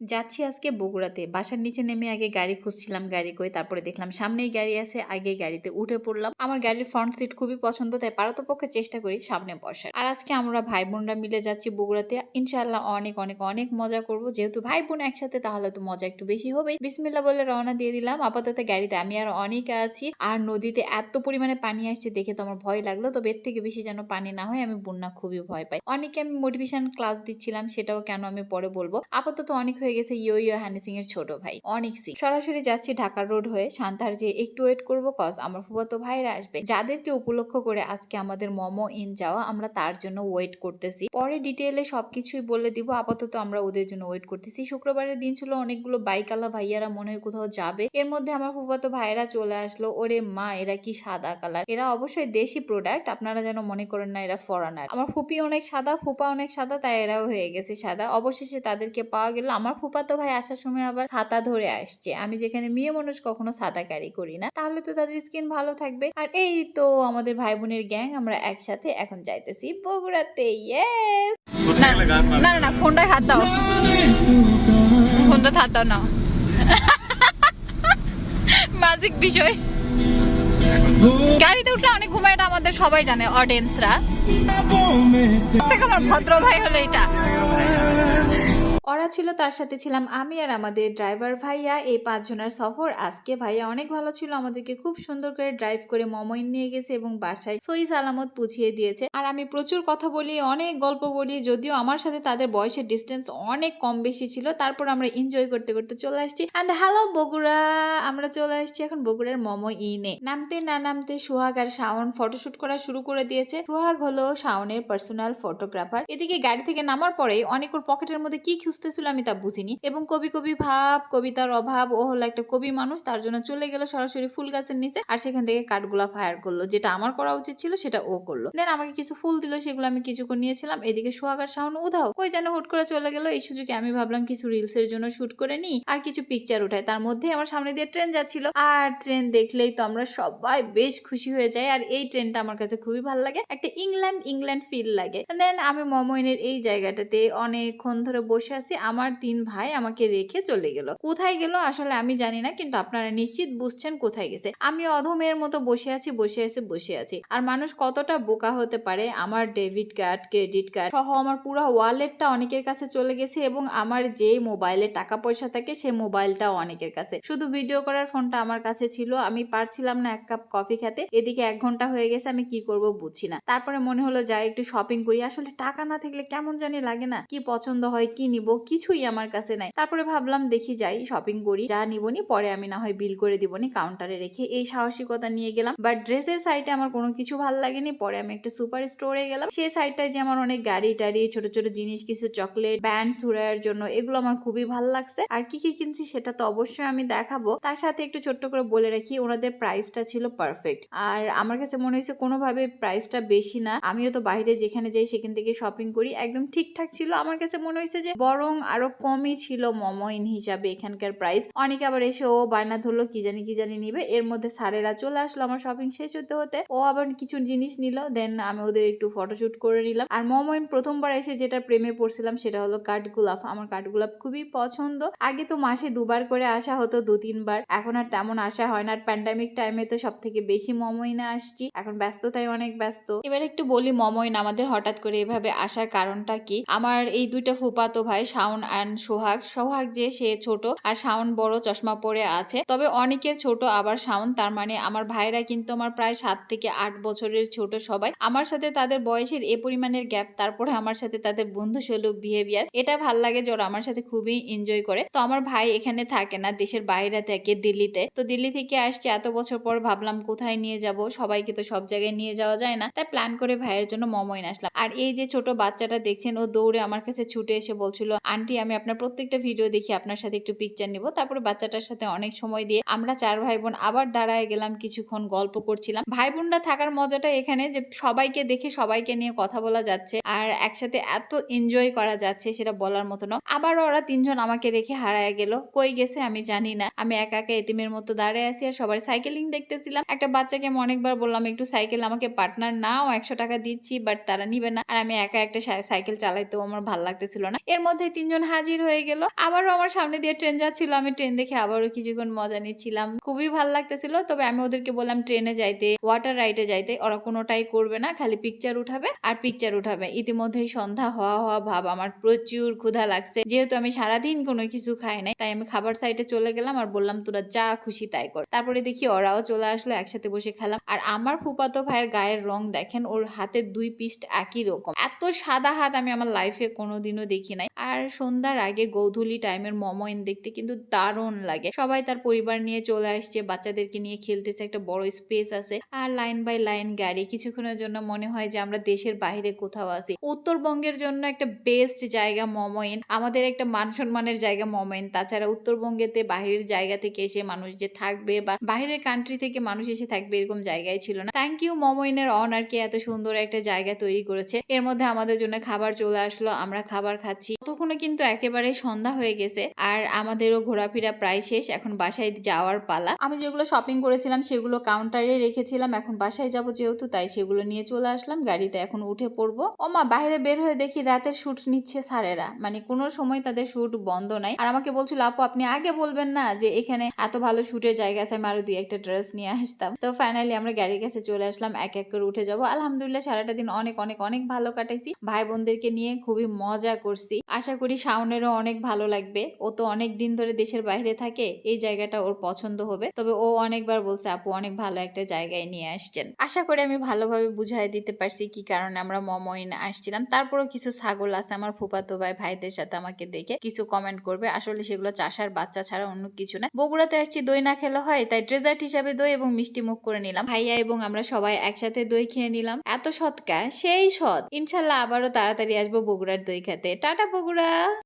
যাচ্ছি আজকে বগুড়াতে। বাসার নিচে নেমে আগে গাড়ি খুঁজছিলাম, গাড়ি কই। তারপরে দেখলাম সামনেই গাড়ি আছে। আগে গাড়িতে উঠে পড়লাম। আমার গাড়ির ফ্রন্ট সিট খুবই পছন্দ, তাই পারতপক্ষে চেষ্টা করি সামনে বসার। আর আজকে আমরা ভাই বোনরা মিলে যাচ্ছি বগুড়াতে। ইনশাল্লাহ অনেক অনেক অনেক মজা করব। যেহেতু ভাই বোন একসাথে, তাহলে তো মজা একটু বেশি হবেই। বিসমিল্লাহ বলে রওনা দিয়ে দিলাম। আপাতত গাড়িতে আমি আর অনেকে আছি। আর নদীতে এত পরিমাণে পানি আসছে, দেখে তো আমার ভয় লাগল। তবে এর থেকে বেশি যেন পানি না হয়, আমি বন্যা খুবই ভয় পাই। অনেকে আমি মোটিভেশন ক্লাস দিচ্ছিলাম, সেটাও কেন আমি পরে বলব। আপাতত অনেক হয়ে গেছে ইয়ো ইয়ো হানি সিং এর ছোট ভাই। অনেক সিং সরাসরি যাচ্ছি ঢাকা রোড হয়ে। শান্তার যে, একটু ওয়েট করব কজ আমার ফুফাতো ভাইরা আসবে। যাদেরকে উপলক্ষ করে আজকে আমাদের মোমো ইন যাওয়া, আমরা তার জন্য ওয়েট করতেছি। পরে ডিটেইলে সবকিছুই বলে দিব। আপাতত আমরা ওদের জন্য ওয়েট করতেছি। শুক্রবারের দিন ছিল অনেকগুলো বাইকালা ভাইয়ারা মনে হয় কোথাও যাবে। এর মধ্যে আমার ফুফাতো ভাইরা চলে আসলো। ওরে মা, এরা কি সাদা কালার এরা অবশ্যই দেশি প্রোডাক্ট আপনারা যেন মনে করেন না, এরা ফরেনার আমার ফুপি অনেক সাদা, ফুপা অনেক সাদা, তাই এরাও হয়ে গেছে সাদা। অবশেষে তাদেরকে পাওয়া গেল। আমার ফুপাতো ভাই আসার সময় আবার ছাতা ধরে আসছে। আমি যেখানে মেয়ে মানুষ কখনো ছাতা ক্যারি করি না। তাহলে তো তাদের স্কিন ভালো থাকবে। আর এই তো আমাদের ভাই বোনের গ্যাং আমরা একসাথে এখন যাইতেছি বগুড়াতে। ইয়েস না না না ফোনটায় হাত দাও। ফোনটা হাত দাও না। ম্যাজিক বিষয়। গাড়িতে উঠলে অনেক ঘুমায় এটা আমাদের সবাই জানে অডিয়েন্সরা আমার ভদ্র ভাই হলো এটা। ওরা ছিল তার সাথে ছিলাম আমি আর আমাদের ড্রাইভার ভাইয়া, এই পাঁচজনের সফর। আজকে ভাইয়া অনেক ভালো ছিল, আমাদেরকে খুব সুন্দর করে ড্রাইভ করে মমইন নিয়ে গেছে এবং বাসায় সই সালামত পুছিয়ে দিয়েছে। আর আমি প্রচুর কথা বলি, অনেক গল্প বলি, যদিও আমার সাথে তাদের বয়সের ডিস্টেন্স অনেক কম বেশি ছিল। তারপর আমরা এনজয় করতে করতে চলে আসছি। And hello Bogura! আমরা চলে আসছি এখন বগুড়ার মমো ইনে। নামতে না নামতে সোহাগ আর শাওন ফটোশুট করা শুরু করে দিয়েছে। সোহাগ হলো শাওনের পার্সোনাল ফটোগ্রাফার এদিকে গাড়ি থেকে নামার পরে অনেক ওর পকেটের মধ্যে কি খুঁজতেছিল আমি তা বুঝিনি। এবং কবি কবি ভাব, কবিতার অভাব, ও হলো একটা কবি মানুষ, তার জন্য চলে গেল সরাসরি ফুল গাছের নিচে আর সেখান থেকে কাঠগুলা ফায়ার করল, যেটা আমার করা উচিত ছিল, সেটা ও করল। দেন আমাকে কিছু ফুল দিল, সেগুলো আমি কিছুক্ষণ নিয়েছিলাম, এদিকে সোহাগার শাওন, উধাও, কই যেন হুট করে চলে গেল, এই সুযোগে আমি ভাবলাম কিছু রিলস এর জন্য শুট করে নিই আর কিছু পিকচার উঠাই। তার মধ্যে আমার সামনে দিয়ে ট্রেন যাচ্ছিল। আর ট্রেন দেখলেই তো আমরা সবাই বেশ খুশি হয়ে যাই, আর এই ট্রেনটা আমার কাছে খুবই ভালো লাগে, একটা ইংল্যান্ড ইংল্যান্ড ফিল লাগে। দেন আমি মমইনের এই জায়গাটাতে অনেকক্ষণ ধরে বসে আছি আমার তিন ভাই আমাকে রেখে চলে গেল। কোথায় গেল আসলে আমি জানি না, কিন্তু আপনারা নিশ্চিত বুঝছেন কোথায় গেছে। আমি অধমের মতো বসে আছি বসে আছি বসে আছি। আর মানুষ কতটা বোকা হতে পারে, আমার ডেবিট কার্ড, ক্রেডিট কার্ড সহ আমার পুরো ওয়ালেটটা অনেকের কাছে চলে গেছে এবং আমার যে মোবাইলে টাকা পয়সা থাকে সে মোবাইলটাও অনেকের কাছে। শুধু ভিডিও করার ফোনটা আমার কাছে ছিল, আমি পারছিলাম না এক কাপ কফি খেতে। এদিকে এক ঘণ্টা হয়ে গেছে, আমি কি করব বুঝছি না। তারপরে মনে হলো, যাই একটু শপিং করি। আসলে টাকা না থাকলে কেমন জানি লাগে না, কি পছন্দ হয়, কি নিব কিছুই আমার কাছে নাই। তারপরে ভাবলাম, দেখি যাই শপিং করি। যা নিবনি পরে আমি না হয় বিল করে দিবনি কাউন্টারে রেখে এই সাহসিকতা নিয়ে গেলাম। বাট ড্রেসের সাইডে আমার কোনো কিছু ভালো লাগেনি। পরে আমি একটা সুপার স্টোরে গেলাম। সেই সাইডটায় যে আমার অনেক গাড়ি টাড়ি, ছোট ছোট জিনিস, কিছু চকলেট ব্যান্ড সুরার জন্য, এগুলো আমার খুবই ভালো লাগছে। আর কি কি কিনছি সেটা তো অবশ্যই আমি দেখাবো। তার সাথে একটু ছোট্ট করে বলে রাখি, ওনাদের প্রাইসটা ছিল পারফেক্ট আর আমার কাছে মনে হয়েছে, কোনোভাবে প্রাইসটা বেশি না। আমিও তো বাইরে যেখানে যাই, সেখান থেকে শপিং করি। একদম ঠিকঠাক ছিল। আমার কাছে মনে হয়েছে যে বরং আরও কমই ছিল মমইন হিসাবে এখানকার প্রাইস অনেকে আবার এসে, ও বায়না ধরলো, কি জানি কি জানি নিবে। এর মধ্যে স্যারেরা চলে আসলো আমার শপিং শেষ হতে হতে। ও আবার কিছু জিনিস নিল দেন আমি ওদের একটু ফটোশুট করে নিলাম। আর মমইন প্রথমবার এসে যেটা প্রেমে পড়ছিলাম সেটা হলো কাঠগোলাপ আমার কাঠগোলাপ খুবই পছন্দ। আগে তো মাসে দুবার করে আসা হতো, দু, তিনবার। এখন আর তেমন আসা হয় না। আর প্যান্ডামিক টাইমে তো সব থেকে বেশি মমইনে আসছি। এখন ব্যস্ততায় অনেক ব্যস্ত। এবার একটু বলি মমইন আমাদের হঠাৎ করে এভাবে আসার কারণটা কি? আমার এই দুইটা ফুপাতো ভাই শাওন অ্যান্ড সোহাগ। সোহাগ যে, সে ছোট আর শাওন বড়, চশমা পরে আছে। তবে অনেকের ছোট, আবার শাওন তার মানে আমার ভাইরা কিন্তু আমার প্রায় সাত থেকে আট বছরের ছোট সবাই। আমার সাথে তাদের বয়সের এ পরিমাণের গ্যাপ তারপরে আমার সাথে তাদের বন্ধু সুলভ বিহেভিয়ার এটা ভালো লাগে যে, ওরা আমার সাথে খুবই এনজয় করে। তো আমার ভাই এখানে থাকে না, দেশের বাইরে থাকে, দিল্লিতে। তো দিল্লি থেকে আসছে, এত বছর পর ভাবলাম কোথায় নিয়ে যাব? সবাইকে তো সব জায়গায় নিয়ে যাওয়া যায় না। তাই প্ল্যান করে ভাইয়ের জন্য মমইন আসলাম। আর এই যে, ছোট বাচ্চাটা দেখছেন, ও দৌড়ে আমার কাছে ছুটে এসে বলছিল আন্টি, আমি আপনার প্রত্যেকটা ভিডিও দেখি আপনার সাথে একটু পিকচার নিব। তারপরে বাচ্চাটার সাথে অনেক সময় দিয়ে আমরা চার ভাই বোন আবার দাঁড়ায় গেলাম, কিছুক্ষণ গল্প করছিলাম। ভাই বোনরা থাকার মজাটা এখানে যে সবাইকে দেখে সবাইকে নিয়ে কথা বলা যাচ্ছে আর একসাথে এত এনজয় করা যাচ্ছে সেটা বলার মতো না। আবার ওরা তিনজন আমাকে রেখে হারায় গেল। কই গেছে আমি জানি না। আমি একা একা এতিমের মতো দাঁড়ায় আছি আর সবার সাইকেলিং দেখতেছিলাম। একটা বাচ্চাকে আমি অনেকবার বললাম, একটু সাইকেল আমাকে পার্টনার নাও, একশো টাকা দিচ্ছি বাট তারা নিবে না। আর আমি একা একটা সাইকেল চালাইতেও আমার ভালো লাগতেছিল না। এর মধ্যে ভাই তিনজন হাজির হয়ে গেল। আবারও আমার সামনে দিয়ে ট্রেন যাচ্ছিল। আমি ট্রেন দেখে আবারও কিছুক্ষণ মজা নিচ্ছিলাম। খুবই ভালো লাগতেছিল। তবে আমি ওদেরকে বললাম, ট্রেনে যাইতে ওয়াটার রাইডে যাইতে, ওরা কোনোটাই করবে না। খালি পিকচার উঠাবে আর পিকচার উঠাবে। ইতিমধ্যেই সন্ধ্যা হওয়া হওয়া ভাব আমার প্রচুর ক্ষুধা লাগছে। যেহেতু আমি সারাদিন কোনো কিছু খাই নাই, তাই আমি খাবার সাইডে চলে গেলাম আর বললাম, তোরা যা খুশি তাই কর। তারপরে দেখি ওরাও চলে আসলো, একসাথে বসে খেলাম। আর আমার ফুপাতো ভাইয়ের গায়ের রং দেখেন, ওর হাতের দুই পিস্ট একই রকম। এত সাদা হাত আমি আমার লাইফে কোনোদিনও দেখি নাই। আর সন্ধ্যার আগে গৌধুলি টাইমের মমইন দেখতে কিন্তু দারুণ লাগে। সবাই তার পরিবার নিয়ে চলে আসছে, বাচ্চাদেরকে নিয়ে খেলতেছে, একটা বড় স্পেস আছে। আর লাইন বাই লাইন গাড়ি, কিছুক্ষণের জন্য মনে হয় যে আমরা দেশের বাইরে কোথাও আছি। উত্তরবঙ্গের জন্য একটা বেস্ট জায়গা মমইন আমাদের একটা মান সম্মানের জায়গা মমইন তাছাড়া উত্তরবঙ্গেতে বাহিরের জায়গা থেকে এসে মানুষ যে থাকবে বা বাইরের কান্ট্রি থেকে মানুষ এসে থাকবে এরকম জায়গায় ছিল না। থ্যাংক ইউ মমইনের অনারকে এত সুন্দর একটা জায়গা তৈরি করেছে। এর মধ্যে আমাদের জন্য খাবার চলে আসলো, আমরা খাবার খাচ্ছি। ততক্ষণে কিন্তু একেবারে সন্ধ্যা হয়ে গেছে। আর আমাদেরও ঘোরাফেরা প্রায় শেষ, এখন বাসায় যাওয়ার পালা। আমি যেগুলো শপিং করেছিলাম সেগুলো কাউন্টারে রেখেছিলাম, এখন বাসায় যাব যেহেতু, তাই সেগুলো নিয়ে চলে আসলাম, গাড়িতে এখন উঠে পড়ব। ও মা, বাইরে বের হয়ে দেখি রাতের শুট নিচ্ছে স্যারেরা। মানে কোনো সময় তাদের শুট বন্ধ নাই। আর আমাকে বলছিল, আপু, আপনি আগে বলবেন না যে এখানে এত ভালো শুটের জায়গা আছে, আমি আরও দুই একটা ড্রেস নিয়ে আসতাম। তো ফাইনালি আমরা গাড়ির কাছে চলে আসলাম, এক এক করে উঠে যাব। আলহামদুলিল্লাহ, সারাটা দিন অনেক অনেক অনেক ভালো কাটাইছি। ভাই বোনদেরকে নিয়ে খুবই মজা করছি। আশা করি শাওনেরও অনেক ভালো লাগবে। ও তো অনেক দিন ধরে দেশের বাইরে থাকে, এই জায়গাটা ওর পছন্দ হবে। তবে ও অনেকবার বলছে, আপু, অনেক ভালো একটা জায়গায় নিয়ে আসছেন। আশা করি আমি ভালোভাবে বুঝাই দিতে পারছি কি কারণে আমরা মমইন আসছিলাম। তারপরও কিছু ছাগল আছে আমার ফুপাতো ভাই ভাইদের সাথে আমাকে দেখে কিছু কমেন্ট করবে। আসলে সেগুলো চাষার বাচ্চা ছাড়া অন্য কিছু না। বগুড়াতে আসছি, দই না খেলে হয়, তাই ডেজার্ট হিসাবে দই এবং মিষ্টি মুখ করে নিলাম। ভাইয়া এবং আমরা সবাই একসাথে দই খেয়ে নিলাম। এত সৎকা সেই সৎ। ইনশাল্লাহ আবারও তাড়াতাড়ি আসব বগুড়ার দই খেতে। টাটা বগুড়া! Yeah.